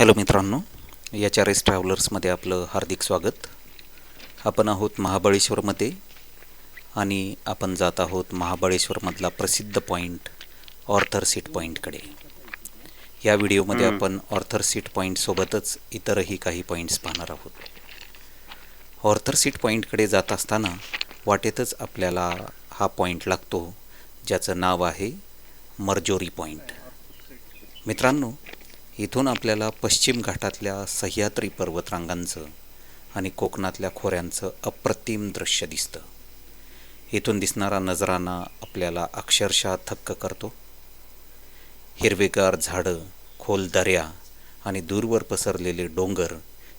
Hello मित्रांनो H R S ट्रॅव्हलर्समध्ये आपलं हार्दिक स्वागत. आपण आहोत महाबळेश्वरमध्ये आणि आपण जात आहोत महाबळेश्वरमधला प्रसिद्ध पॉईंट ऑर्थर सीट पॉईंटकडे या व्हिडिओमध्ये आपण ऑर्थर सीट पॉईंटसोबतच इतरही काही पॉईंट्स पाहणार आहोत. ऑर्थर सीट पॉईंटकडे जात असताना वाटेतच आपल्याला हा पॉईंट लागतो ज्याचं नाव आहे मर्जोरी पॉईंट मित्रांनो इथून आपल्याला पश्चिम घाटातल्या सह्याद्री पर्वतरांगांचं आणि कोकणातल्या खोऱ्यांचं अप्रतिम दृश्य दिसतं. इथून दिसणारा नजराना आपल्याला अक्षरशः थक्क करतो. हिरवेगार झाडं खोल दऱ्या आणि दूरवर पसरलेले डोंगर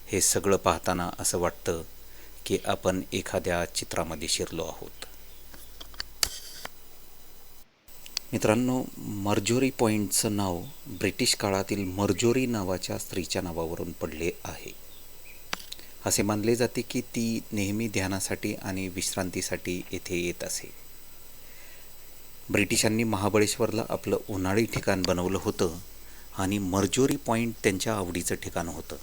हे सगळं पाहताना असं वाटतं की आपण एखाद्या चित्रामध्ये शिरलो आहोत. मित्रांनो मर्जोरी पॉईंटचं नाव ब्रिटिश काळातील मर्जोरी नावाच्या स्त्रीच्या नावावरून पडले आहे. असे मानले जाते की ती नेहमी ध्यानासाठी आणि विश्रांतीसाठी येथे येत असे. ब्रिटिशांनी महाबळेश्वरला आपलं उन्हाळी ठिकाण बनवलं होतं आणि मर्जोरी पॉईंट त्यांच्या आवडीचं ठिकाण होतं.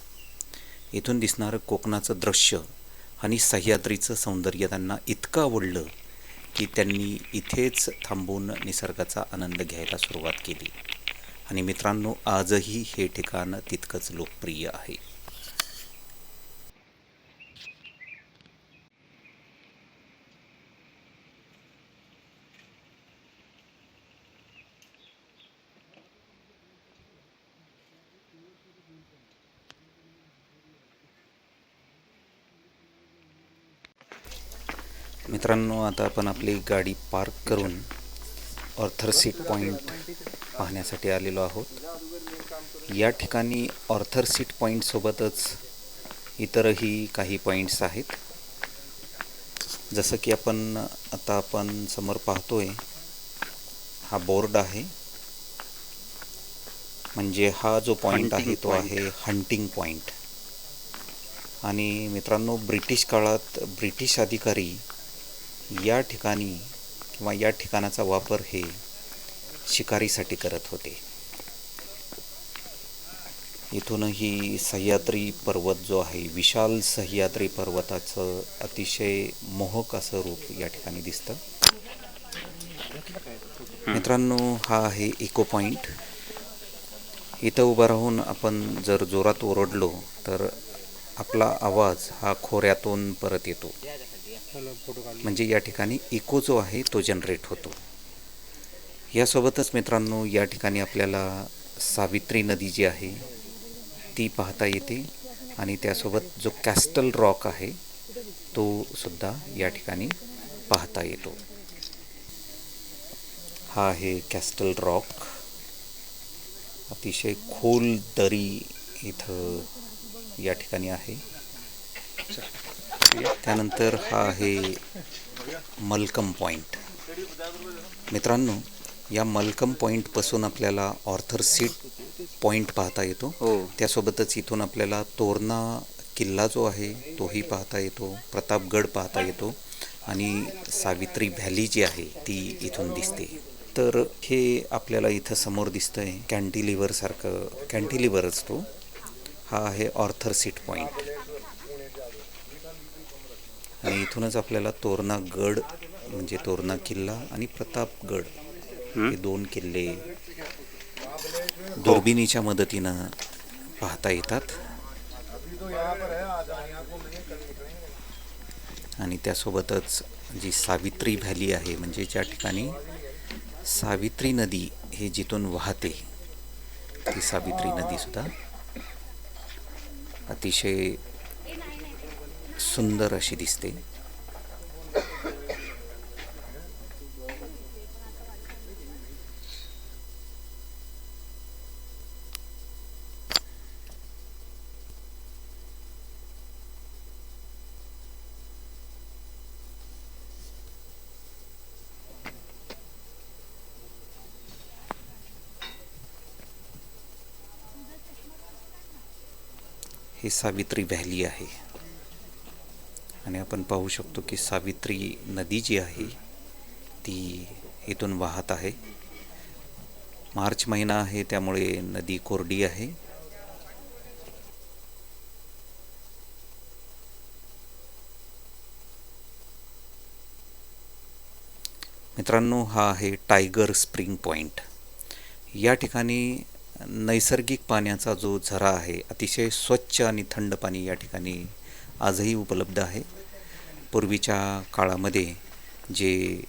इथून दिसणारं कोकणाचं दृश्य आणि सह्याद्रीचं सौंदर्य त्यांना इतकं आवडलं की त्यांनी इथेच थांबून निसर्गाचा आनंद घ्यायला सुरुवात केली. आणि मित्रांनो आजही हे ठिकाण तितकंच लोकप्रिय आहे. मित्रांनो आता आपण आपली गाडी पार्क करून ऑर्थर सीट पॉईंट पाहण्यासाठी आलेलो आहोत. या ठिकाणी ऑर्थर सीट पॉईंटसोबतच इतरही काही पॉईंट्स आहेत. जसं की आपण आता आपण समोर पाहतोय हा बोर्ड आहे. म्हणजे हा जो पॉईंट आहे तो आहे हंटिंग पॉईंट आणि मित्रांनो ब्रिटिश काळात ब्रिटिश अधिकारी या ठिकाणी किंवा या ठिकाणाचा वापर हे शिकारीसाठी करत होते. इथूनही सह्याद्री पर्वत जो आहे विशाल सह्याद्री पर्वताचं अतिशय मोहक असं रूप या ठिकाणी दिसतं. मित्रांनो हा आहे इको पॉईंट इथं उभं राहून आपण जर जोरात ओरडलो तर आपला आवाज हा खोऱ्यातून परत येतो. म्हणजे या ठिकाणी इको जो आहे तो जनरेट होतो. यासोबतच मित्रांनो या ठिकाणी आपल्याला सावित्री नदी जी आहे ती पाहता येते. आणि त्यासोबत जो कॅस्टल रॉक आहे तो सुद्धा या ठिकाणी पाहता येतो. हा आहे कॅस्टल रॉक अतिशय खोल दरी इथं या ठिकाणी आहे. त्यानंतर हा आहे मलकम पॉईंट मित्रांनो या मलकम पॉईंटपासून आपल्याला ऑर्थर सीट पॉईंट पाहता येतो. हो. त्यासोबतच इथून आपल्याला तोरणा किल्ला जो आहे तोही पाहता येतो. प्रतापगड पाहता येतो. आणि सावित्री व्हॅली जी आहे ती इथून दिसते. तर हे आपल्याला इथं समोर दिसतंय कॅन्टिलिव्हर सारखं कॅन्टिलिव्हरच तो. हा आहे ऑर्थर सीट पॉईंट आणि इथूनच आपल्याला तोरणा गड म्हणजे तोरणा किल्ला आणि प्रतापगड हे? दोन किल्ले दुर्बिणीच्या मदतीनं पाहता येतात. आणि त्यासोबतच जी सावित्री व्हॅली आहे म्हणजे ज्या ठिकाणी सावित्री नदी हे जिथून वाहते ती सावित्री नदीसुद्धा अतिशय सुंदर अशी दिसते. ही सावित्री व्हॅली आहे. आणि आपण पाहू शकतो की सावित्री नदी जी आहे ती इथून वाहत आहे. मार्च महिना आहे त्यामुळे नदी कोरडी आहे. मित्रांनो हा आहे टायगर स्प्रिंग पॉईंट या ठिकाणी नैसर्गिक पाण्याचा जो झरा आहे अतिशय स्वच्छ आणि थंड पाणी या ठिकाणी आजही उपलब्ध आहे. पूर्वीच्या काळामध्ये जे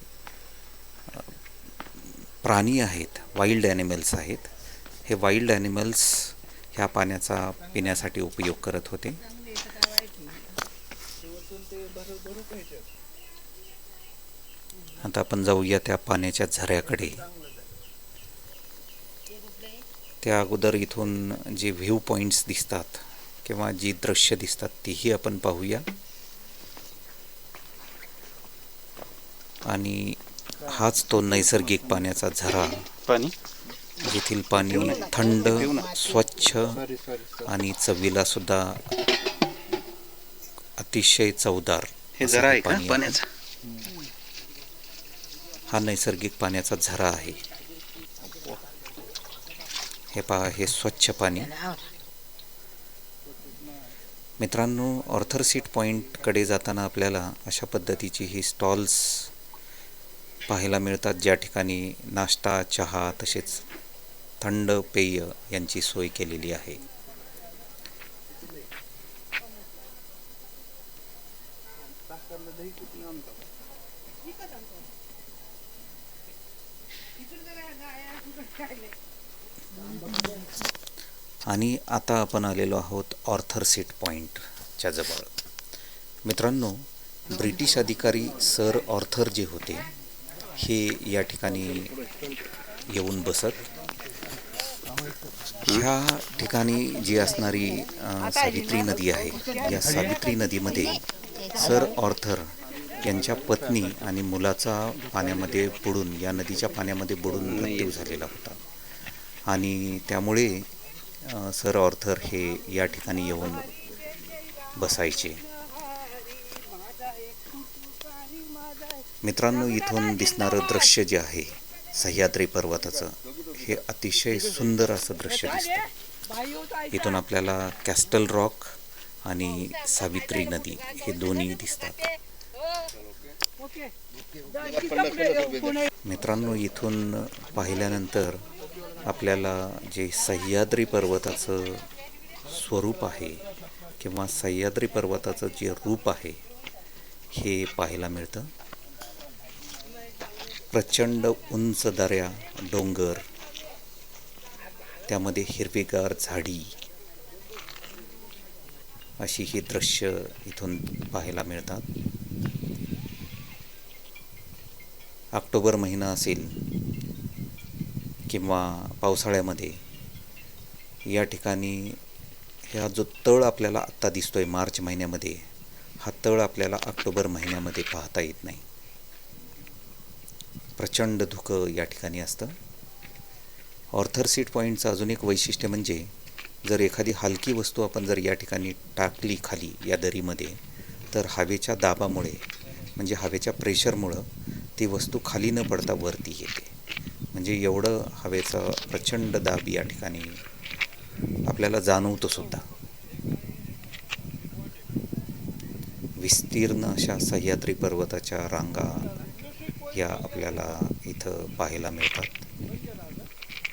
प्राणी आहेत वाईल्ड ॲनिमल्स आहेत हे वाईल्ड ॲनिमल्स ह्या पाण्याचा पिण्यासाठी उपयोग करत होते. आता आपण जाऊया त्या पाण्याच्या झऱ्याकडे. त्या अगोदर इथून जे व्ह्यू पॉईंट्स दिसतात किंवा जी दृश्य दिसतात तीही आपण पाहूया. आणि हाच तो नैसर्गिक पाण्याचा झरा. पाणी? येथील पाणी थंड स्वच्छ आणि चवीला सुद्धा अतिशय चवदार हे आहे. पाण्याचं? हा नैसर्गिक पाण्याचा झरा आहे. हे पहा हे स्वच्छ पाणी. मित्रांनो ऑर्थर सीट पॉईंटकडे जाताना आपल्याला अशा पद्धतीची ही स्टॉल्स पाहायला मिळतात ज्या ठिकाणी नाश्ता चहा तसेच थंड पेय यांची सोय केलेली आहे. आणि आता आपण आलेलो आहोत ऑर्थर सीट पॉईंटच्या जवळ. मित्रांनो ब्रिटिश अधिकारी सर ऑर्थर जे होते हे या ठिकाणी येऊन बसत. ह्या ठिकाणी जी असणारी सावित्री नदी आहे या सावित्री नदीमध्ये सर ऑर्थर यांच्या पत्नी आणि मुलाचा पाण्यामध्ये बुडून या नदीच्या पाण्यामध्ये बुडून मृत्यू झालेला होता. आणि त्यामुळे सर ऑर्थर हे या ठिकाणी येऊन बसायचे. मित्रांनो इथून दिसणारं दृश्य जे आहे सह्याद्री पर्वताचं हे अतिशय सुंदर असं दृश्य दिसतं इथून आपल्याला कॅस्टल रॉक आणि सावित्री नदी हे दोन्ही दिसतात. मित्रांनो इथून पाहिल्यानंतर आपल्याला जे सह्याद्री पर्वताचं स्वरूप आहे किंवा सह्याद्री पर्वताचं जे रूप आहे हे पाहायला मिळतं. प्रचंड उंच दऱ्या डोंगर त्यामध्ये हिरवीगार झाडी अशी ही दृश्य इथून पाहायला मिळतात. ऑक्टोबर महिना असेल किंवा पावसाळ्यामध्ये या ठिकाणी हा जो तळ आपल्याला आत्ता दिसतोय मार्च महिन्यामध्ये हा तळ आपल्याला ऑक्टोबर महिन्यामध्ये पाहता येत नाही. प्रचंड धुकं या ठिकाणी असतं. ऑर्थर सीट पॉईंटचं अजून एक वैशिष्ट्य म्हणजे जर एखादी हलकी वस्तू आपण जर या ठिकाणी टाकली खाली या दरीमध्ये तर हवेच्या दाबामुळे म्हणजे हवेच्या प्रेशरमुळं ती वस्तू खाली न पडता वरती येते. म्हणजे एवढं हवेचा प्रचंड दाब या ठिकाणी आपल्याला जाणवतो सुद्धा. विस्तीर्ण अशा सह्याद्री पर्वताच्या रांगा या आपल्याला इथं पाहायला मिळतात.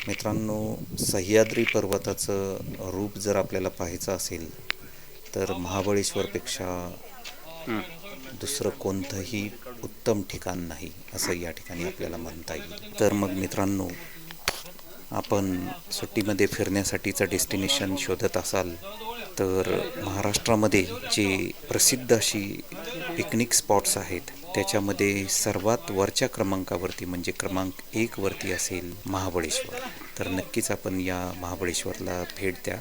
मित्रांनो सह्याद्री पर्वताचं रूप जर आपल्याला पाहायचं असेल तर महाबळेश्वरपेक्षा दुसरं कोणतंही उत्तम ठिकाण नाही असं या ठिकाणी आपल्याला म्हणता येईल. तर मग मित्रांनो आपण सुट्टीमध्ये फिरण्यासाठीचं डेस्टिनेशन शोधत असाल तर महाराष्ट्रामध्ये जे प्रसिद्ध अशी पिकनिक स्पॉट्स आहेत त्याच्यामध्ये सर्वात वरच्या क्रमांकावरती म्हणजे क्रमांक एकवरती असेल महाबळेश्वर. तर नक्कीच आपण या महाबळेश्वरला भेट द्या.